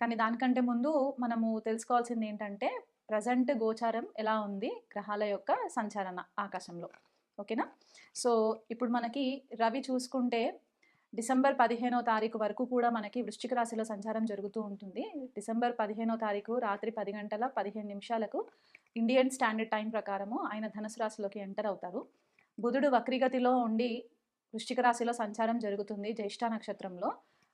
కానీ దానికంటే ముందు మనము తెలుసుకోవాల్సింది ఏంటంటే ప్రజెంట్ గోచారం ఎలా ఉంది గ్రహాల యొక్క సంచారణ ఆకాశంలో. ఓకేనా? సో ఇప్పుడు మనకి రవి చూసుకుంటే డిసెంబర్ పదిహేనో తారీఖు వరకు కూడా మనకి వృశ్చిక రాశిలో సంచారం జరుగుతూ ఉంటుంది. డిసెంబర్ పదిహేనో తారీఖు రాత్రి పది గంటల పదిహేను నిమిషాలకు ఇండియన్ స్టాండర్డ్ టైం ప్రకారము ఆయన ధనుసు రాశిలోకి ఎంటర్ అవుతారు. బుధుడు వక్రిగతిలో ఉండి వృశ్చిక రాశిలో సంచారం జరుగుతుంది జ్యేష్ఠ నక్షత్రంలో.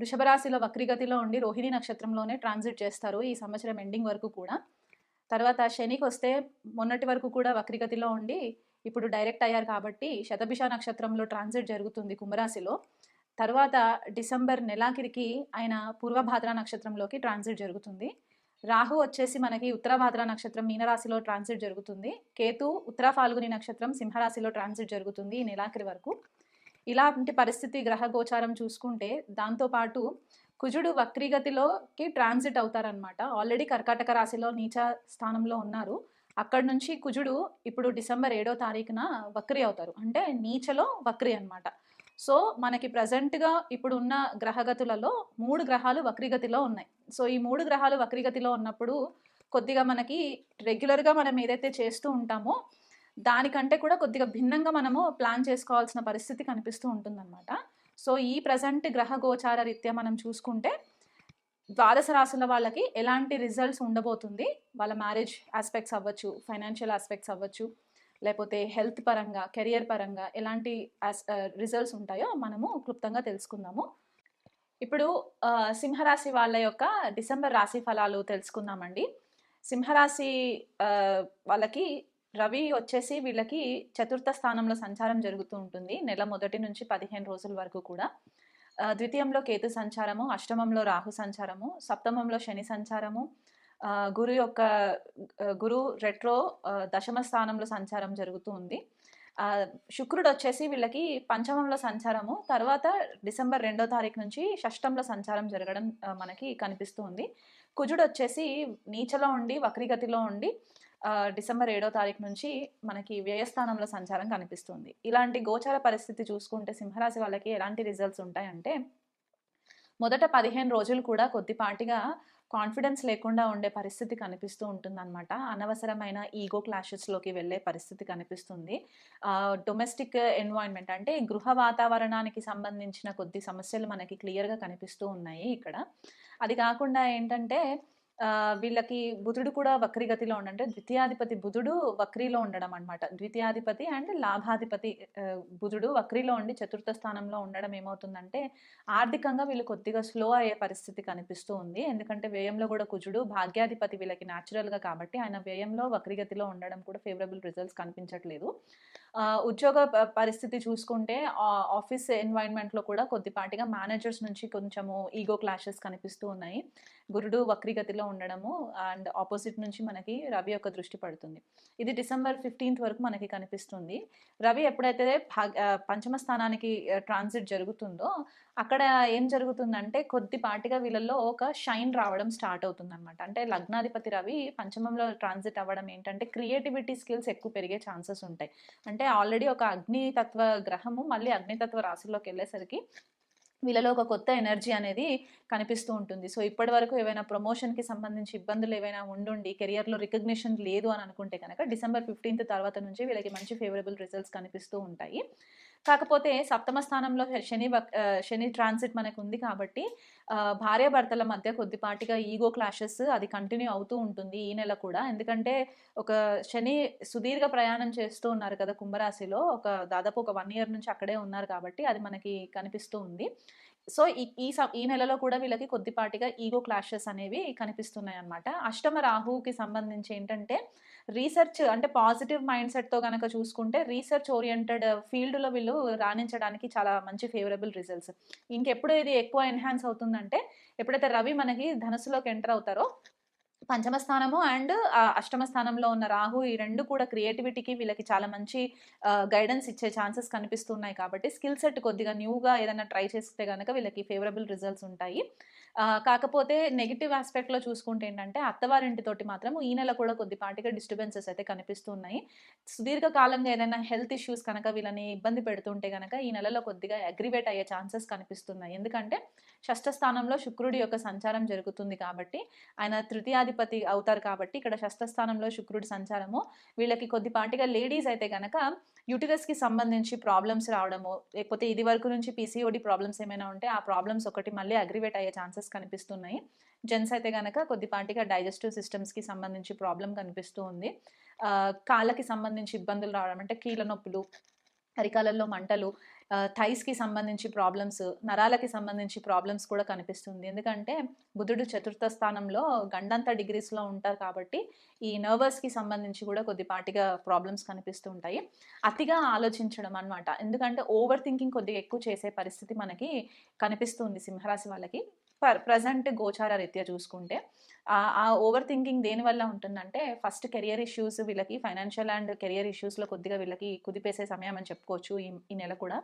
వృషభరాశిలో వక్రిగతిలో ఉండి రోహిణి నక్షత్రంలోనే ట్రాన్సిట్ చేస్తారు ఈ సంవత్సరం ఎండింగ్ వరకు కూడా. తర్వాత శనికి వస్తే మొన్నటి వరకు కూడా వక్రిగతిలో ఉండి ఇప్పుడు డైరెక్ట్ అయ్యారు కాబట్టి శతభిష నక్షత్రంలో ట్రాన్సిట్ జరుగుతుంది కుంభరాశిలో. తర్వాత డిసెంబర్ నెలాఖరికి ఆయన పూర్వభాద్ర నక్షత్రంలోకి ట్రాన్సిట్ జరుగుతుంది. రాహు వచ్చేసి మనకి ఉత్తరభాద్ర నక్షత్రం మీనరాశిలో ట్రాన్సిట్ జరుగుతుంది. కేతు ఉత్తర ఫాల్గుని నక్షత్రం సింహరాశిలో ట్రాన్సిట్ జరుగుతుంది ఈ నెలాఖరి వరకు. ఇలాంటి పరిస్థితి గ్రహ గోచారం చూసుకుంటే దాంతోపాటు కుజుడు వక్రీగతిలోకి ట్రాన్సిట్ అవుతారనమాట ఆల్రెడీ కర్కాటక రాశిలో నీచ స్థానంలో ఉన్నారు. అక్కడ నుంచి కుజుడు ఇప్పుడు డిసెంబర్ ఏడో తారీఖున వక్రి అవుతారు. అంటే నీచలో వక్రి అన్నమాట. సో మనకి ప్రజెంట్గా ఇప్పుడు ఉన్న గ్రహగతులలో మూడు గ్రహాలు వక్రీగతిలో ఉన్నాయి. సో ఈ మూడు గ్రహాలు వక్రీగతిలో ఉన్నప్పుడు కొద్దిగా మనకి రెగ్యులర్గా మనం ఏదైతే చేస్తూ ఉంటామో దానికంటే కూడా కొద్దిగా భిన్నంగా మనము ప్లాన్ చేసుకోవాల్సిన పరిస్థితి కనిపిస్తూ ఉంటుందన్నమాట. సో ఈ ప్రజెంట్ గ్రహ గోచార రీత్యా మనం చూసుకుంటే ద్వాదశ రాశుల వాళ్ళకి ఎలాంటి రిజల్ట్స్ ఉండబోతుంది? వాళ్ళ మ్యారేజ్ ఆస్పెక్ట్స్ అవ్వచ్చు ఫైనాన్షియల్ ఆస్పెక్ట్స్ అవ్వచ్చు లేకపోతే హెల్త్ పరంగా కెరియర్ పరంగా ఎలాంటి రిజల్ట్స్ ఉంటాయో మనము క్లుప్తంగా తెలుసుకుందాము. ఇప్పుడు సింహరాశి వాళ్ళ యొక్క డిసెంబర్ రాశి ఫలాలు తెలుసుకుందామండి. సింహరాశి వాళ్ళకి రవి వచ్చేసి వీళ్ళకి చతుర్థ స్థానంలో సంచారం జరుగుతూ ఉంటుంది నెల మొదటి నుంచి పదిహేను రోజుల వరకు కూడా. ద్వితీయంలో కేతు సంచారము అష్టమంలో రాహు సంచారము సప్తమంలో శని సంచారము గురు యొక్క గురు రెట్రో దశమ స్థానంలో సంచారం జరుగుతూ ఉంది. శుక్రుడు వచ్చేసి వీళ్ళకి పంచమంలో సంచారము తర్వాత డిసెంబర్ రెండో తారీఖు నుంచి షష్టంలో సంచారం జరగడం మనకి కనిపిస్తూ ఉంది. కుజుడు వచ్చేసి నీచలో ఉండి వక్రిగతిలో ఉండి డిసెంబర్ ఏడో తారీఖు నుంచి మనకి వ్యయస్థానంలో సంచారం కనిపిస్తుంది. ఇలాంటి గోచార పరిస్థితి చూసుకుంటే సింహరాశి వాళ్ళకి ఎలాంటి రిజల్ట్స్ ఉంటాయంటే మొదట పదిహేను రోజులు కూడా కొద్దిపాటిగా కాన్ఫిడెన్స్ లేకుండా ఉండే పరిస్థితి కనిపిస్తూ ఉంటుందన్నమాట. అనవసరమైన ఈగో క్లాషెస్లోకి వెళ్ళే పరిస్థితి కనిపిస్తుంది. డొమెస్టిక్ ఎన్వాయిన్మెంట్ అంటే గృహ వాతావరణానికి సంబంధించిన కొద్ది సమస్యలు మనకి క్లియర్గా కనిపిస్తూ ఉన్నాయి ఇక్కడ. అది కాకుండా ఏంటంటే వీళ్ళకి బుధుడు కూడా వక్రీగతిలో ఉండంటే ద్వితీయాధిపతి బుధుడు వక్రీలో ఉండడం అనమాట ద్వితీయాధిపతి అండ్ లాభాధిపతి బుధుడు వక్రీలో ఉండి చతుర్థ స్థానంలో ఉండడం ఏమవుతుందంటే ఆర్థికంగా వీళ్ళు కొద్దిగా స్లో అయ్యే పరిస్థితి కనిపిస్తూ ఉంది. ఎందుకంటే వ్యయంలో కూడా కుజుడు భాగ్యాధిపతి వీళ్ళకి న్యాచురల్గా కాబట్టి ఆయన వ్యయంలో వక్రీగతిలో ఉండడం కూడా ఫేవరబుల్ రిజల్ట్స్ కనిపించట్లేదు. ఉద్యోగ ప- పరిస్థితి చూసుకుంటే ఆఫీస్ ఎన్వైరన్మెంట్లో కూడా కొద్దిపాటిగా మేనేజర్స్ నుంచి కొంచెము ఈగో క్లాషెస్ కనిపిస్తూ ఉన్నాయి. గురుడు వక్రీగతిలో ఉండడము అండ్ ఆపోజిట్ నుంచి మనకి రవి యొక్క దృష్టి పడుతుంది. ఇది డిసెంబర్ ఫిఫ్టీన్త్ వరకు మనకి కనిపిస్తుంది. రవి ఎప్పుడైతే పంచమ స్థానానికి ట్రాన్సిట్ జరుగుతుందో అక్కడ ఏం జరుగుతుందంటే కొద్దిపాటిగా వీళ్ళల్లో ఒక షైన్ రావడం స్టార్ట్ అవుతుంది అనమాట అంటే లగ్నాధిపతి రవి పంచమంలో ట్రాన్సిట్ అవ్వడం ఏంటంటే క్రియేటివిటీ స్కిల్స్ ఎక్కువ పెరిగే ఛాన్సెస్ ఉంటాయి. అంటే అంటే ఆల్రెడీ ఒక అగ్నితత్వ గ్రహము మళ్ళీ అగ్నితత్వ రాశిలోకి వెళ్ళేసరికి వీళ్ళలో ఒక కొత్త ఎనర్జీ అనేది కనిపిస్తూ ఉంటుంది. సో ఇప్పటి వరకు ఏవైనా ప్రమోషన్కి సంబంధించి ఇబ్బందులు ఏవైనా ఉండుండి కెరియర్లో రికగ్నిషన్ లేదు అని అనుకుంటే కనుక డిసెంబర్ ఫిఫ్టీన్త్ తర్వాత నుంచి వీళ్ళకి మంచి ఫేవరబుల్ రిజల్ట్స్ కనిపిస్తూ ఉంటాయి. కాకపోతే సప్తమ స్థానంలో శని శని ట్రాన్సిట్ మనకు ఉంది కాబట్టి భార్యాభర్తల మధ్య కొద్దిపాటిగా ఈగో క్లాషెస్ అది కంటిన్యూ అవుతూ ఉంటుంది ఈ నెల కూడా. ఎందుకంటే ఒక శని సుదీర్ఘ ప్రయాణం చేస్తూ ఉన్నారు కదా కుంభరాశిలో ఒక దాదాపు ఒక వన్ ఇయర్ నుంచి అక్కడే ఉన్నారు కాబట్టి అది మనకి కనిపిస్తూ ఉంది. సో ఈ ఈ స- ఈ నెలలో కూడా వీళ్ళకి కొద్దిపాటిగా ఈగో క్లాషెస్ అనేవి కనిపిస్తున్నాయి అన్నమాట అష్టమ రాహుకి సంబంధించి ఏంటంటే రీసెర్చ్ అంటే పాజిటివ్ మైండ్ సెట్తో కనుక చూసుకుంటే రీసెర్చ్ ఓరియంటెడ్ ఫీల్డ్లో వీళ్ళు రాణించడానికి చాలా మంచి ఫేవరబుల్ రిజల్ట్స్. ఇంకెప్పుడు ఇది ఎక్కువ ఎన్హాన్స్ అవుతుందంటే ఎప్పుడైతే రవి మనకి ధనుసులోకి ఎంటర్ అవుతారో పంచమ స్థానము అండ్ అష్టమ స్థానంలో ఉన్న రాహు ఈ రెండు కూడా క్రియేటివిటీకి వీళ్ళకి చాలా మంచి గైడెన్స్ ఇచ్చే ఛాన్సెస్ కనిపిస్తున్నాయి కాబట్టి స్కిల్ సెట్ కొద్దిగా న్యూగా ఏదైనా ట్రై చేస్తే కనుక వీళ్ళకి ఫేవరబుల్ రిజల్ట్స్ ఉంటాయి. కాకపోతే నెగిటివ్ ఆస్పెక్ట్లో చూసుకుంటే ఏంటంటే అత్తవారింటితోటి మాత్రం ఈ నెల కూడా కొద్దిపాటిగా డిస్టర్బెన్సెస్ అయితే కనిపిస్తున్నాయి. సుదీర్ఘకాలంగా ఏదైనా హెల్త్ ఇష్యూస్ కనుక వీళ్ళని ఇబ్బంది పెడుతుంటే కనుక ఈ నెలలో కొద్దిగా అగ్రివేట్ అయ్యే ఛాన్సెస్ కనిపిస్తున్నాయి. ఎందుకంటే షష్ఠ స్థానంలో శుక్రుడి యొక్క సంచారం జరుగుతుంది కాబట్టి ఆయన తృతీయాధిపతి అవుతారు కాబట్టి ఇక్కడ షష్ఠ స్థానంలో శుక్రుడి సంచారము వీళ్ళకి కొద్దిపాటిగా లేడీస్ అయితే కనుక యూటిరస్కి సంబంధించి ప్రాబ్లమ్స్ రావడము లేకపోతే ఇది వరకు నుంచి పీసీఓడి ప్రాబ్లమ్స్ ఏమైనా ఉంటే ఆ ప్రాబ్లమ్స్ ఒకటి మళ్ళీ అగ్రివేట్ అయ్యే ఛాన్సెస్ కనిపిస్తున్నాయి. జెంట్స్ అయితే కనుక కొద్దిపాటిగా డైజెస్టివ్ సిస్టమ్స్కి సంబంధించి ప్రాబ్లం కనిపిస్తూ ఉంది. కాళ్ళకి సంబంధించి ఇబ్బందులు రావడం అంటే కీళ్ళ నొప్పులు అరికాలల్లో మంటలు థైస్కి సంబంధించి ప్రాబ్లమ్స్ నరాలకి సంబంధించి ప్రాబ్లమ్స్ కూడా కనిపిస్తుంది. ఎందుకంటే బుధుడు చతుర్థ స్థానంలో గండంత డిగ్రీస్లో ఉంటారు కాబట్టి ఈ నర్వస్కి సంబంధించి కూడా కొద్దిపాటిగా ప్రాబ్లమ్స్ కనిపిస్తూ ఉంటాయి. అతిగా ఆలోచించడం అన్నమాట. ఎందుకంటే ఓవర్ థింకింగ్ కొద్దిగా ఎక్కువ చేసే పరిస్థితి మనకి కనిపిస్తుంది సింహరాశి వాళ్ళకి. ప్రజెంట్ గోచార రీత్యా చూసుకుంటే ఆ- ఓవర్ థింకింగ్ దేనివల్ల ఉంటుందంటే ఫస్ట్ కెరియర్ ఇష్యూస్ వీళ్ళకి ఫైనాన్షియల్ అండ్ కెరియర్ ఇష్యూస్లో కొద్దిగా వీళ్ళకి కుదిపేసే సమయం అని చెప్పుకోవచ్చు ఈ ఈ నెల కూడా.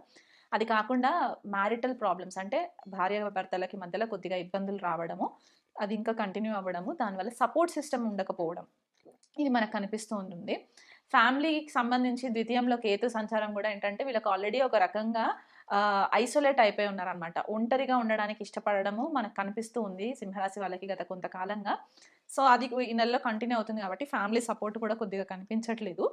అది కాకుండా మ్యారిటల్ ప్రాబ్లమ్స్ అంటే భార్య భర్తలకి మధ్యలో కొద్దిగా ఇబ్బందులు రావడము అది ఇంకా కంటిన్యూ అవ్వడము దానివల్ల సపోర్ట్ సిస్టమ్ ఉండకపోవడం ఇది మనకు కనిపిస్తూ ఉంటుంది. ఫ్యామిలీకి సంబంధించి ద్వితీయంలో కేతు సంచారం కూడా ఏంటంటే వీళ్ళకి ఆల్రెడీ ఒక రకంగా ఐసోలేట్ అయిపోయి ఉన్నారనమాట ఒంటరిగా ఉండడానికి ఇష్టపడడము మనకు కనిపిస్తూ ఉంది సింహరాశి వాళ్ళకి గత కొంతకాలంగా. సో అది ఈ నెలలో కంటిన్యూ అవుతుంది కాబట్టి ఫ్యామిలీ సపోర్ట్ కూడా కొద్దిగా కనిపించట్లేదు.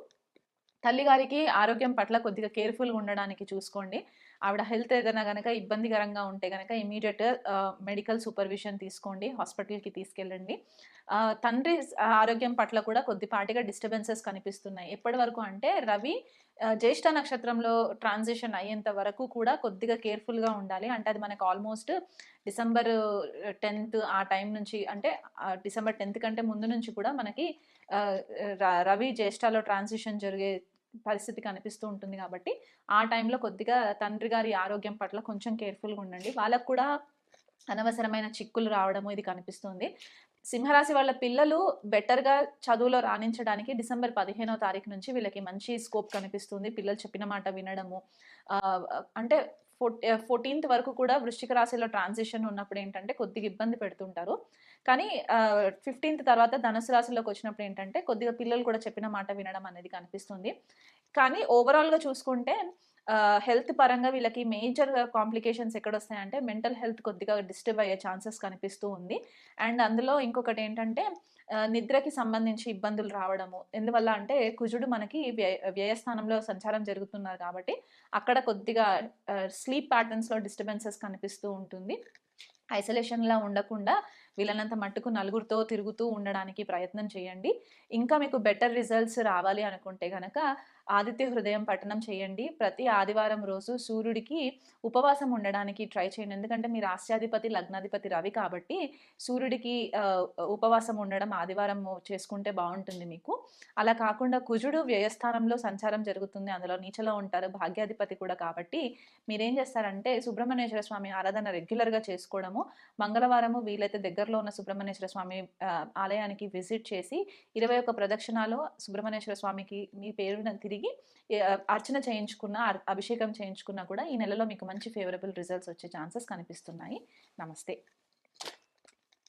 తల్లిగారికి ఆరోగ్యం పట్ల కొద్దిగా కేర్ఫుల్గా ఉండడానికి చూసుకోండి. ఆవిడ హెల్త్ ఏదైనా కనుక ఇబ్బందికరంగా ఉంటే కనుక ఇమీడియట్గా మెడికల్ సూపర్విజన్ తీసుకోండి హాస్పిటల్కి తీసుకెళ్ళండి. తండ్రి ఆరోగ్యం పట్ల కూడా కొద్దిపాటిగా డిస్టర్బెన్సెస్ కనిపిస్తున్నాయి. ఎప్పటి వరకు అంటే రవి జ్యేష్ఠ నక్షత్రంలో ట్రాన్సిషన్ అయ్యేంత వరకు కూడా కొద్దిగా కేర్ఫుల్గా ఉండాలి. అంటే అది మనకు ఆల్మోస్ట్ డిసెంబర్ టెన్త్ ఆ టైం నుంచి అంటే డిసెంబర్ టెన్త్ కంటే ముందు నుంచి కూడా మనకి ర- రవి జ్యేష్ఠలో ట్రాన్సిషన్ జరిగే పరిస్థితి కనిపిస్తూ ఉంటుంది కాబట్టి ఆ టైంలో కొద్దిగా తండ్రి గారి ఆరోగ్యం పట్ల కొంచెం కేర్ఫుల్గా ఉండండి. వాళ్ళకు కూడా అనవసరమైన చిక్కులు రావడము ఇది కనిపిస్తుంది. సింహరాశి వాళ్ళ పిల్లలు బెటర్గా చదువులో రాణించడానికి డిసెంబర్ పదిహేనో తారీఖు నుంచి వీళ్ళకి మంచి స్కోప్ కనిపిస్తుంది. పిల్లలు చెప్పిన మాట వినడము. అంటే ఫోర్టీన్త్ వరకు కూడా వృశ్చిక రాశిలో ట్రాన్సిషన్ ఉన్నప్పుడు ఏంటంటే కొద్దిగా ఇబ్బంది పెడుతుంటారు. కానీ ఫిఫ్టీన్త్ తర్వాత ధనుసు రాశిలోకి వచ్చినప్పుడు ఏంటంటే కొద్దిగా పిల్లలు కూడా చెప్పిన మాట వినడం అనేది కనిపిస్తుంది. కానీ ఓవరాల్గా చూసుకుంటే హెల్త్ పరంగా వీళ్ళకి మేజర్ కాంప్లికేషన్స్ ఎక్కడ వస్తాయంటే మెంటల్ హెల్త్ కొద్దిగా డిస్టర్బ్ అయ్యే ఛాన్సెస్ కనిపిస్తూ ఉంది. అండ్ అందులో ఇంకొకటి ఏంటంటే నిద్రకి సంబంధించి ఇబ్బందులు రావడము. ఎందువల్ల అంటే కుజుడు మనకి వ్యయ వ్యయస్థానంలో సంచారం జరుగుతున్నారు కాబట్టి అక్కడ కొద్దిగా స్లీప్ ప్యాటర్న్స్లో డిస్టర్బెన్సెస్ కనిపిస్తూ ఉంటుంది. ఐసోలేషన్లా ఉండకుండా వీళ్ళనంత మట్టుకు నలుగురితో తిరుగుతూ ఉండడానికి ప్రయత్నం చేయండి. ఇంకా మీకు బెటర్ రిజల్ట్స్ రావాలి అనుకుంటే కనుక ఆదిత్య హృదయం పఠనం చేయండి. ప్రతి ఆదివారం రోజు సూర్యుడికి ఉపవాసం ఉండడానికి ట్రై చేయండి. ఎందుకంటే మీరు రాష్ట్రాధిపతి లగ్నాధిపతి రవి కాబట్టి సూర్యుడికి ఉపవాసం ఉండడం ఆదివారం చేసుకుంటే బాగుంటుంది మీకు. అలా కాకుండా కుజుడు వ్యయస్థానంలో సంచారం జరుగుతుంది. అందులో నీచలో ఉంటారు. భాగ్యాధిపతి కూడా కాబట్టి మీరేం చేస్తారంటే సుబ్రహ్మణ్యేశ్వర స్వామి ఆరాధన రెగ్యులర్గా చేసుకోవడము మంగళవారము వీలైతే దగ్గరలో ఉన్న సుబ్రహ్మణ్యేశ్వర స్వామి ఆలయానికి విజిట్ చేసి ఇరవై ఒక్క ప్రదక్షిణాలు సుబ్రహ్మణ్యేశ్వర స్వామికి మీ పేరున తిరిగి తిరిగి అర్చన చేయించుకున్న అభిషేకం చేయించుకున్నా కూడా ఈ నెలలో మీకు మంచి ఫేవరబుల్ రిజల్ట్స్ వచ్చే ఛాన్సెస్ కనిపిస్తున్నాయి. నమస్తే.